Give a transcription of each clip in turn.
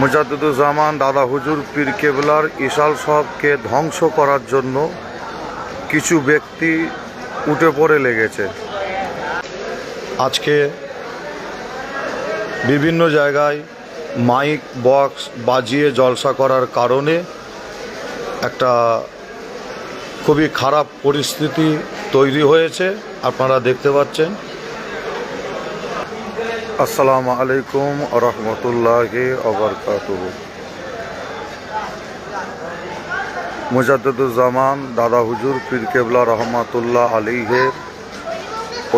মুজাদ্দুজ্জামান দাদা হুজুর পীর কেবলার ইশাল সবকে ধ্বংস করার জন্য কিছু ব্যক্তি উঠে পড়ে লেগেছে। আজকে বিভিন্ন জায়গায় মাইক বক্স বাজিয়ে জলসা করার কারণে একটা খুবই খারাপ পরিস্থিতি তৈরি হয়েছে। আপনারা দেখতে পাচ্ছেন। আসসালামু আলাইকুম রহমতুল্লাহ অবরকাতুহ মুজাদ্দুজ্জামান দাদা হুজুর, পীর কেবলা রহমাতুল্লাহ আলীহের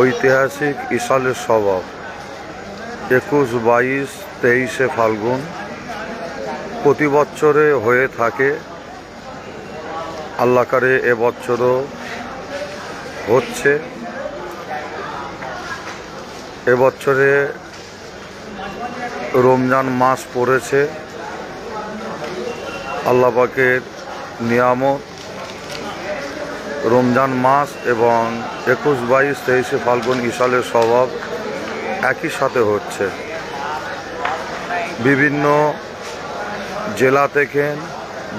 ঐতিহাসিক ইশালের স্বভাব। একুশ বাইশ তেইশে ফাল্গুন প্রতি বছরে হয়ে থাকে। আল্লাহকারে এবছরও হচ্ছে। এবছরে রমজান মাস পড়েছে। আল্লাপাকের নিয়ামত। রমজান মাস এবং একুশ বাইশ তেইশে ফাল্গুন ইশালের স্বভাব একই সাথে হচ্ছে। বিভিন্ন জেলা থেকে,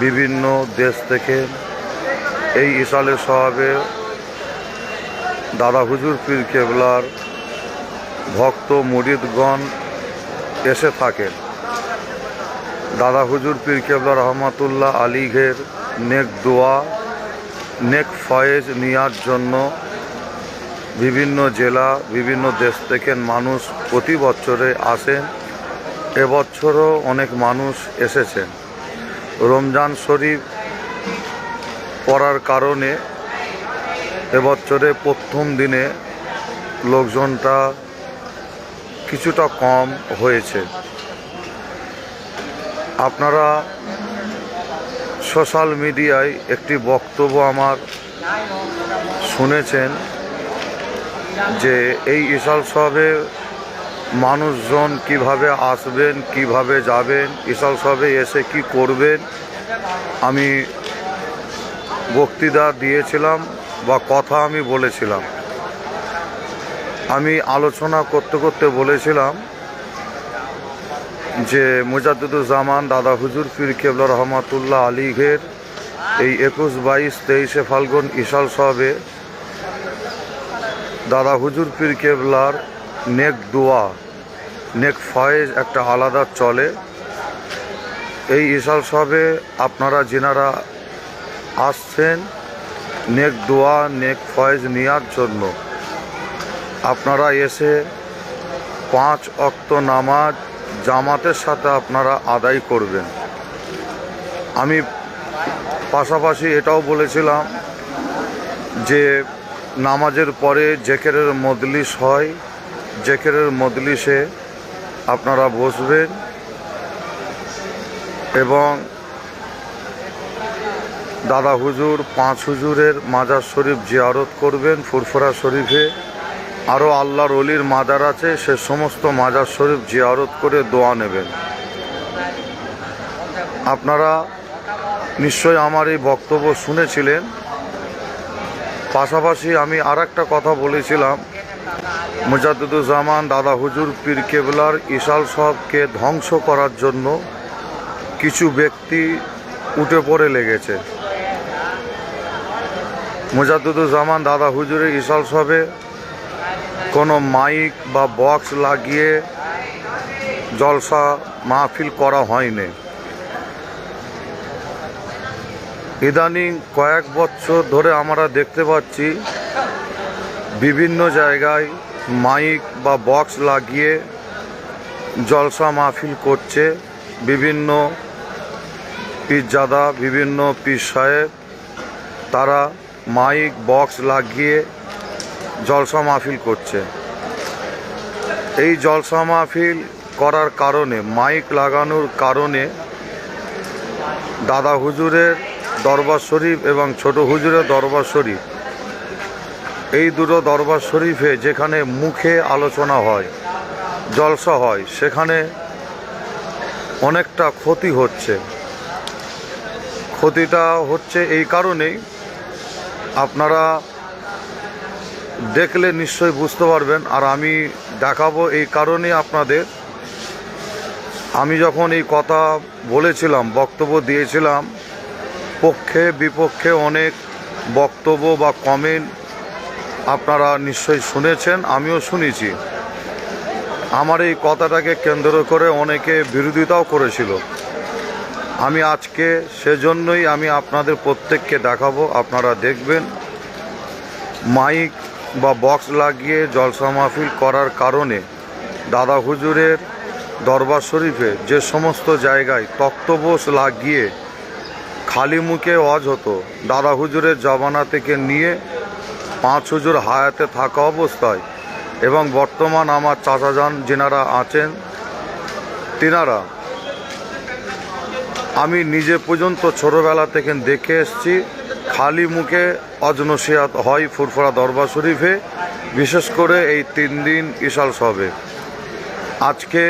বিভিন্ন দেশ থেকে এই ইশালের স্বভাবে দাদা হুজুর পীর কেবলার ভক্ত, মুরিদগণ এসে থাকেন। দাদা হুজুর পীর কেবলা রহমাতুল্লাহ আলীঘের নেক দোয়া, নেক ফয়েজ নেওয়ার জন্য বিভিন্ন জেলা, বিভিন্ন দেশ থেকে মানুষ প্রতি বছরে আসেন। এবছরও অনেক মানুষ এসেছেন। রমজান শরীফ পড়ার কারণে এবছরে প্রথম দিনে লোকজনটা কিছুটা কম হয়েছে। আপনারা সোশ্যাল মিডিয়ায় একটি বক্তব্য আমার শুনেছেন যে এই ইশাল সবে মানুষজন কীভাবে আসবেন, কীভাবে যাবেন, ইশাল সবে এসে কি করবেন, আমি বক্তৃতা দিয়েছিলাম বা কথা আমি বলেছিলাম। আমি আলোচনা করতে করতে বলেছিলাম যে মুজাদ্দুজ্জামান দাদা হুজুর পীর কেবলা রহমাতুল্লাহ আলীঘের এই একুশ, বাইশ, তেইশে ফাল্গুন ইশাল সবে দাদা হুজুর পীর কেবলার নেক দোয়া, নেক ফয়েজ একটা আলাদা চলে। এই ইশাল সবে আপনারা যেনারা আসছেন, নেক দোয়া, নেক ফয়েজ নেওয়ার জন্য। আপনারা এসে পাঁচ অক্ত নামাজ জামাতের সাথে আপনারা আদায় করবেন। আমি পাশাপাশি এটাও বলেছিলাম যে নামাজের পরে জেকেরের মজলিস হয়, জেকেরের মজলিসে আপনারা বসবেন এবং দাদা হুজুর, পাঁচ হুজুরের মাজার শরীফ জিয়ারত করবেন ফুরফুরা শরীফে। আরও আল্লাহর অলির মাজার আছে, সে সমস্ত মাজার শরীফ জিয়ারত করে দোয়া নেবেন। আপনারা নিশ্চয় আমার এই বক্তব্য শুনেছিলেন। পাশাপাশি আমি আর একটা কথা বলেছিলাম। মুজাদ্দুজ্জামান দাদা হুজুর পীর কেবলার ইশাল সবকে ধ্বংস করার জন্য কিছু ব্যক্তি উঠে পড়ে লেগেছে। মুজাদ্দুজ্জামান দাদা হুজুরের ইশাল সবে কোনো মাইক বা বক্স লাগিয়ে জলসা মাহফিল করা হয়নি। ইদানিং কয়েক বছর ধরে আমরা দেখতে পাচ্ছি বিভিন্ন জায়গায় মাইক বা বক্স লাগিয়ে জলসা মাহফিল করছে বিভিন্ন পীরজাদা বিভিন্ন পীর সাহেব। তারা মাইক, বক্স লাগিয়ে জলসা মাহফিল করছে। এই জলসা মাহফিল করার কারণে, মাইক লাগানোর কারণে দাদা হুজুরের দরবার শরীফ এবং ছোট হুজুরের দরবার শরীফ, এই দুটো দরবার শরীফে যেখানে মুখে আলোচনা হয়, জলসা হয়, সেখানে অনেকটা ক্ষতি হচ্ছে। ক্ষতিটা হচ্ছে এই কারণেই আপনারা দেখলে নিশ্চয়ই বুঝতে পারবেন। আর আমি দেখাবো এই কারণে আপনাদের। আমি যখন এই কথা বলেছিলাম, বক্তব্য দিয়েছিলাম, পক্ষে বিপক্ষে অনেক বক্তব্য বা কমেন্ট আপনারা নিশ্চয়ই শুনেছেন, আমিও শুনেছি। আমার এই কথাটাকে কেন্দ্র করে অনেকে বিরোধিতাও করেছিল। আমি আজকে সেজন্যই আমি আপনাদের প্রত্যেককে দেখাবো, আপনারা দেখবেন। মাইক বা বক্স লাগিয়ে জলসা মাহফিল করার কারণে দাদা হুজুরের দরবার শরীফে যে সমস্ত জায়গায় তক্তবোস লাগিয়ে খালি মুখে অজ হতো, দাদা হুজুরের জমানা থেকে নিয়ে পাঁচ হুজুর হায়াতে থাকা অবস্থায় এবং বর্তমান আমার চাচাজান যেনারা আছেন, তিনারা আমি নিজে পর্যন্ত ছোটোবেলা থেকে দেখে এসছি। খালি মুখে অজনসিয়াত হয় ফুরফুরা দরবার শরীফে, বিশেষ করে এই তিন দিন ইশাল সবে আজকে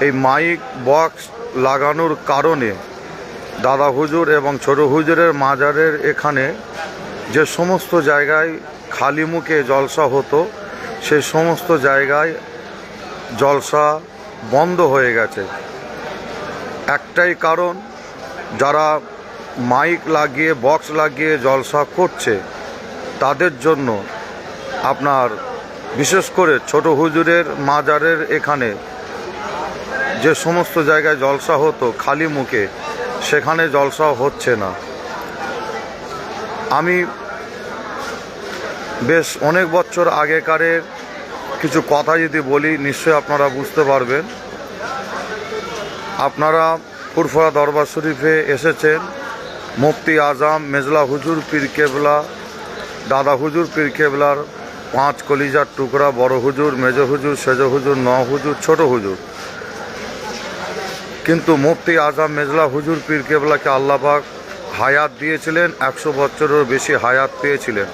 এই মাইক বক্স লাগানোর কারণে দাদা হুজুর এবং ছোট হুজুরের মাজারের এখানে যে সমস্ত জায়গায় খালি মুখে জলসা হতো সেই সমস্ত জায়গায় জলসা বন্ধ হয়ে গেছে। একটাই কারণ, যারা মাইক লাগিয়ে, বক্স লাগিয়ে জলসা করছে। তাদের জন্য আপনার বিশেষ করে ছোট হুজুরের মাজারের এখানে যে সমস্ত জায়গায় জলসা হতো খালি মুখে, সেখানে জলসা হচ্ছে না। আমি বেশ অনেক বছর আগেকারের কিছু কথা যদি বলি, নিশ্চয়ই আপনারা বুঝতে পারবেন। আপনারা ফুরফুরা দরবার শরীফে এসেছেন। মুফতি আজম মেজলা হুজুর পীর কেবলা, দাদা হুজুর পীর কেবলার পাঁচ কলিজার টুকরা, বড় হুজুর, মেজ হুজুর, সেজ হুজুর, ন হুজুর, ছোট হুজুর। কিন্তু মুফতি আজম মেজলা হুজুর পীর কেবলাকে আল্লাপাক হায়াত দিয়েছিলেন, একশো বছরেরও বেশি হায়াত পেয়েছিলেন।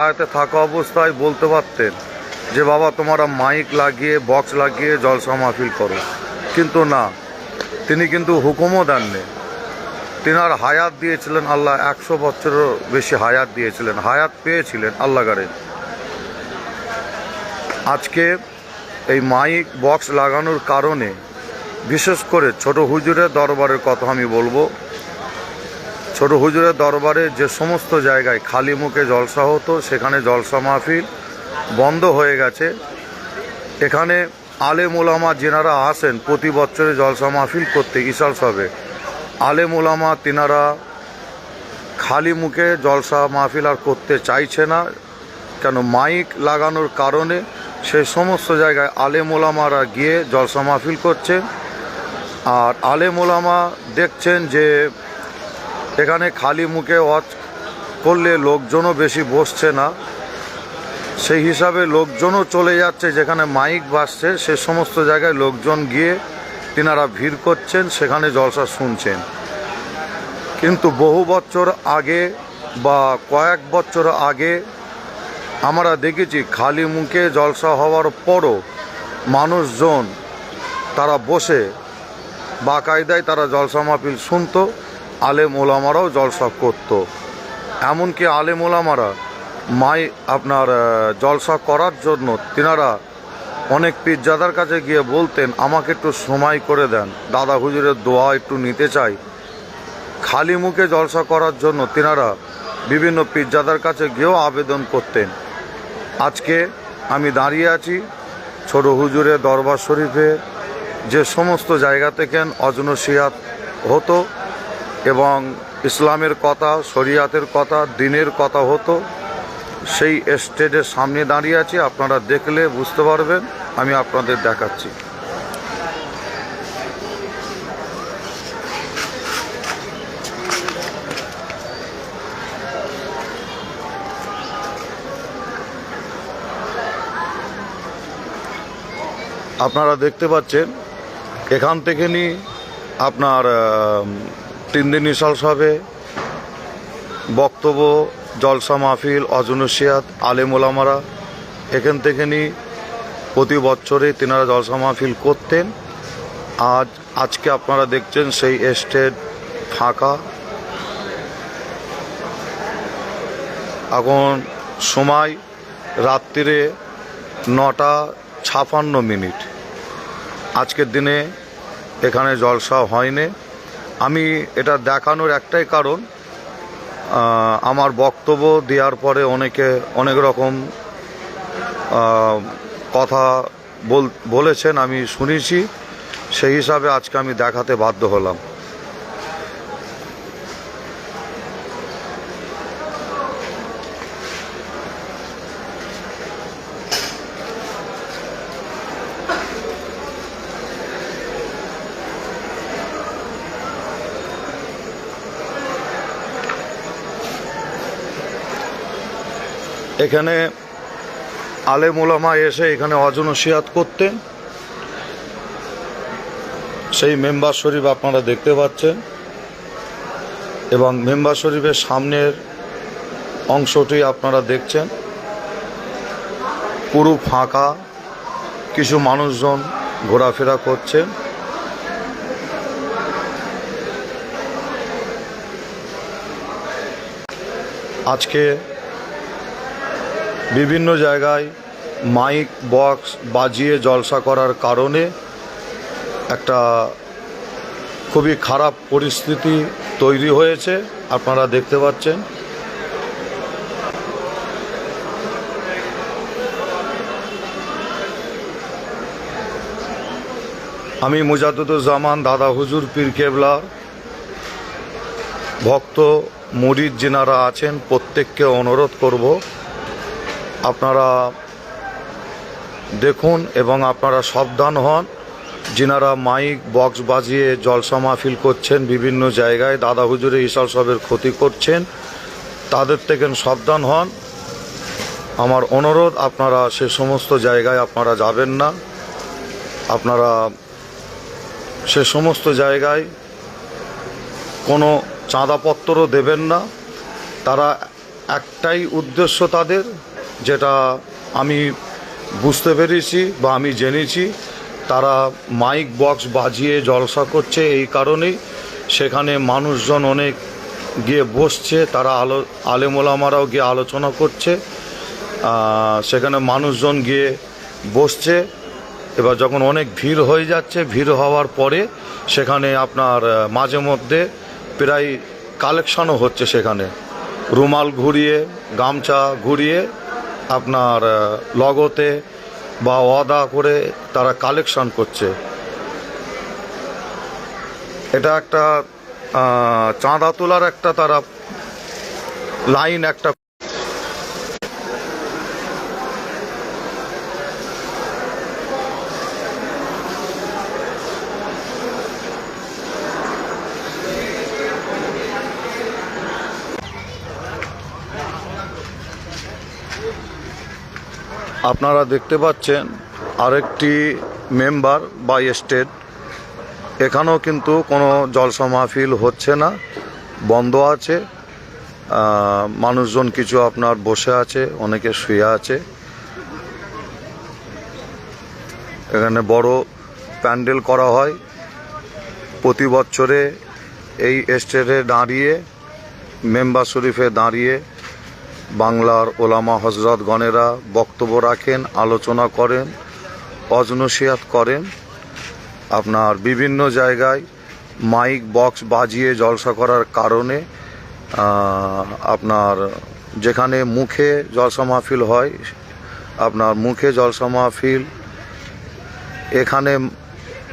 হায়াতে থাকা অবস্থায় বলতে পারতেন যে, বাবা, তোমরা মাইক লাগিয়ে, বক্স লাগিয়ে জলসা মাহফিল করো। কিন্তু না, তিনি কিন্তু হুকুমও দেননি। তিনার হায়াত দিয়েছিলেন আল্লাহ একশো বছরেরও বেশি হায়াত দিয়েছিলেন, হায়াত পেয়েছিলেন আল্লাহগারে আজকে এই মাইক বক্স লাগানোর কারণে, বিশেষ করে ছোট হুজুরের দরবারের কথা আমি বলব। ছোট হুজুরের দরবারে যে সমস্ত জায়গায় খালি মুখে জলসা হতো, সেখানে জলসা মাহফিল বন্ধ হয়ে গেছে। এখানে আলেম ওলামা যেনারা আসেন, প্রতি বছরে জলসা মাহফিল করতে, ইশাল সবে আলেম ওলামা তিনারা খালি মুখে জলসা মাহফিল আর করতে চাইছে না, কেন মাইক লাগানোর কারণে সেই সমস্ত জায়গায় আলেম ওলামারা গিয়ে জলসা মাহফিল করছে। আর আলেম ওলামা দেখছেন যে এখানে খালি মুখে ওয়াজ করলে লোকজনও বেশি বসছে না। সেই হিসাবে লোকজনও চলে যাচ্ছে, যেখানে মাইক বাসছে সে সমস্ত জায়গায় লোকজন গিয়ে তিনারা ভিড় করছেন, সেখানে জলসা শুনছেন। কিন্তু বহু বছর আগে বা কয়েক বছর আগে আমরা দেখেছি, খালি মুখে জলসা হওয়ার পরও মানুষজন তারা বসে বাকায়দায় তারা জলসা মাহফিল শুনতো, আলেম ওলামারাও জলসা করত। এমনকি আলেম ওলামারা মাই আপনার জলসা করার জন্য তিনারা অনেক পীরজাদার কাছে গিয়ে বলতেন, আমাকে একটু সময় করে দেন। দাদা হুজুরের দোয়া একটু নিতে চাই। খালি মুখে জলসা করার জন্য তিনারা বিভিন্ন পীরজাদার কাছে গিয়েও আবেদন করতেন। আজকে আমি দাঁড়িয়ে আছি ছোট হুজুরের দরবার শরীফে, যে সমস্ত জায়গা থেকে অজনসিয়াত হতো এবং ইসলামের কথা, শরিয়াতের কথা, দিনের কথা হতো। সেই স্টেজের সামনে দাঁড়িয়ে আছি, আপনারা দেখলে বুঝতে পারবেন, আমি আপনাদের দেখাচ্ছি। আপনারা দেখতে পাচ্ছেন, এখান থেকে নি আপনার তিন দিন ইসাল সবে বক্তব্য জলসা মাহফিল আলেম ওলামারা। এখান থেকে নি প্রতি বছরে তিনারা জলসা মাহফিল করতেন। আজ, আজকে আপনারা দেখছেন সেই এস্টেট ফাঁকা। এখন সময় রাত্রিরে নটা ছাপান্ন মিনিট। আজকের দিনে এখানে জলসা হয়নি। আমি এটা দেখানোর একটাই কারণ আমার বক্তব্য দেওয়ার পরে অনেকে অনেক রকম কথা বল, বলেছেন, আমি শুনেছি। সেই হিসাবে আজকে আমি দেখাতে বাধ্য হলাম। এখানে আলেম ওলামা এসে এখানে অজনসিয়াত করতেন। সেই মেম্বার শরীফ আপনারা দেখতে পাচ্ছেন। এবং মেম্বার শরীফের সামনের অংশটি আপনারা দেখছেন। পুরো ফাঁকা, কিছু মানুষজন ঘোরাফেরা করছেন। আজকে বিভিন্ন জায়গায় মাইক, বক্স বাজিয়ে জলসা করার কারণে একটা খুবই খারাপ পরিস্থিতি তৈরি হয়েছে, আপনারা দেখতে পাচ্ছেন। আমি মুজাদুজ্জামান দাদা হুজুর পীর কেবলার ভক্ত, মুরিদ যিনারা আছেন, প্রত্যেককে অনুরোধ করব আপনারা দেখুন এবং আপনারা সাবধান হন। যিনারা মাইক, বক্স বাজিয়ে জলসা মাহফিল করছেন বিভিন্ন জায়গায়, দাদা হুজুরে ইসাল সবের ক্ষতি করছেন, তাদের থেকে সাবধান হন। আমার অনুরোধ, আপনারা সে সমস্ত জায়গায় আপনারা যাবেন না। আপনারা সে সমস্ত জায়গায় কোনো চাঁদাপত্রও দেবেন না। তারা একটাই উদ্দেশ্য তাদের যেটা আমি বুঝতে পেরেছি বা আমি জেনেছি, তারা মাইক বক্স বাজিয়ে জলসা করছে এই কারণেই। সেখানে মানুষজন অনেক গিয়ে বসছে, তারা আলো আলেমোলামারাও গিয়ে আলোচনা করছে। সেখানে মানুষজন গিয়ে বসছে। এবার যখন অনেক ভিড় হয়ে যাচ্ছে, ভিড় হওয়ার পরে সেখানে আপনার মাঝে মধ্যে প্রায় কালেকশনও হচ্ছে সেখানে। রুমাল ঘুরিয়ে, গামছা ঘুরিয়ে আপনার লগতে বা ওয়াদা করে তারা কালেকশন করছে। এটা একটা চাঁদা তোলার একটা তারা লাইন একটা আপনারা দেখতে পাচ্ছেন আরেকটি মেম্বার বা স্টেট। এখানেও কিন্তু কোনো জলসা মাহফিল হচ্ছে না, বন্ধ আছে। মানুষজন কিছু আপনার বসে আছে, অনেকে শুয়ে আছে। এখানে বড় প্যান্ডেল করা হয়। প্রতি বছরে এই স্টেটে দাঁড়িয়ে, মেম্বার শরীফে দাঁড়িয়ে বাংলার ওলামা হজরত গণেরা বক্তব্য রাখেন, আলোচনা করেন অজনসিয়াত করেন। আপনার বিভিন্ন জায়গায় মাইক বক্স বাজিয়ে জলসা করার কারণে আপনার যেখানে মুখে জলসা মাহফিল হয়, আপনার মুখে জলসা মাহফিল, এখানে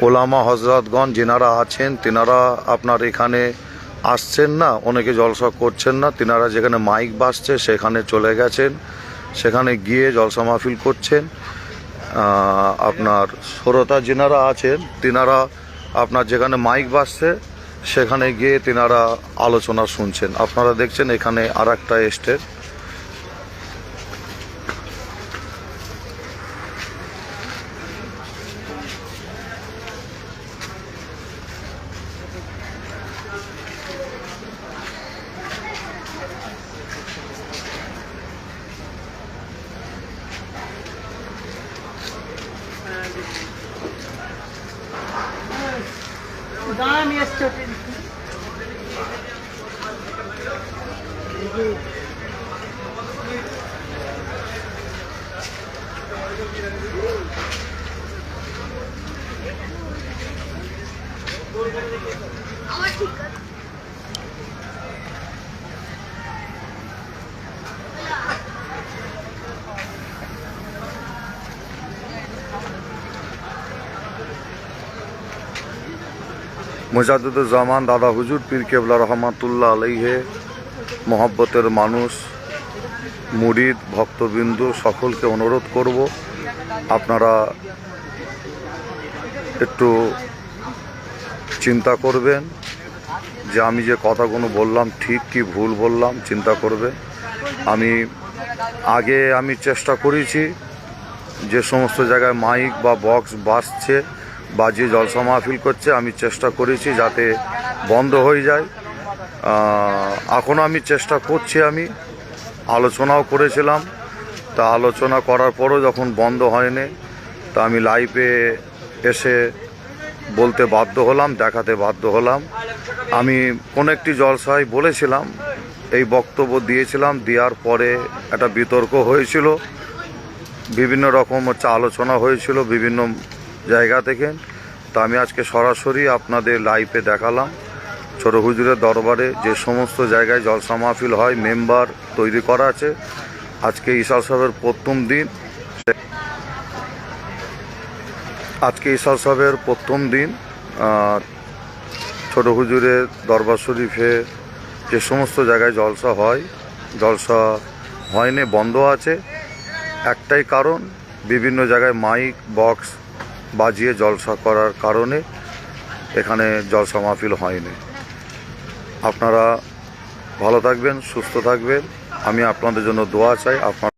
ওলামা হজরতগণ যেনারা আছেন, তেনারা আপনার এখানে আসছেন না, অনেকে জলসা করছেন না। তিনারা যেখানে মাইক বাসছে সেখানে চলে গেছেন। সেখানে গিয়ে জলসা মাহফিল করছেন। আপনার শ্রোতা যেনারা আছেন, তিনারা আপনার যেখানে মাইক বাসছে সেখানে গিয়ে তিনারা আলোচনা শুনছেন। আপনারা দেখছেন এখানে আর একটা স্টেট মুজাদুজ্জামান দাদা হুজুর পীর কেবলা রহমাতুল্লাহ আলাইহে মহব্বতের মানুষ, মুরিদ, ভক্তবিন্দু, সকলকে অনুরোধ করব, আপনারা একটু চিন্তা করবেন যে আমি যে কথাগুলো বললাম, ঠিক কি ভুল বললাম, চিন্তা করবে আমি আগে আমি চেষ্টা করেছি যে সমস্ত জায়গায় মাইক বা বক্স বাজছে, বাজিয়ে জলসা মাহফিল করছে, আমি চেষ্টা করেছি যাতে বন্ধ হয়ে যায়। এখনও আমি চেষ্টা করছি আমি। আলোচনাও করেছিলাম। তা আলোচনা করার পরও যখন বন্ধ হয়নি, তা আমি লাইভে এসে বলতে বাধ্য হলাম, দেখাতে বাধ্য হলাম। আমি কোন একটি জলসায় বলেছিলাম, এই বক্তব্য দিয়েছিলাম, দেওয়ার পরে একটা বিতর্ক হয়েছিল। বিভিন্ন রকম হচ্ছে আলোচনা হয়েছিল বিভিন্ন জায়গা থেকে। তা আমি আজকে সরাসরি আপনাদের লাইভে দেখালাম। ছোট হুজুরের দরবারে যে সমস্ত জায়গায় জলসা মাহফিল হয়, মেম্বার তৈরি করা আছে। আজকে ইসাল সাহেবের প্রথম দিন। আজকে ইসাল সাহেবের প্রথম দিন। ছোট হুজুরের দরবার শরীফে যে সমস্ত জায়গায় জলসা হয়, জলসা হয়নি, বন্ধ আছে। একটাই কারণ, বিভিন্ন জায়গায় মাইক, বক্স বাজিয়ে জলসা করার কারণে এখানে জলসা মাহফিল হয়নি। আপনারা ভালো থাকবেন সুস্থ থাকবেন। আমি আপনাদের জন্য দোয়া চাই। আপনার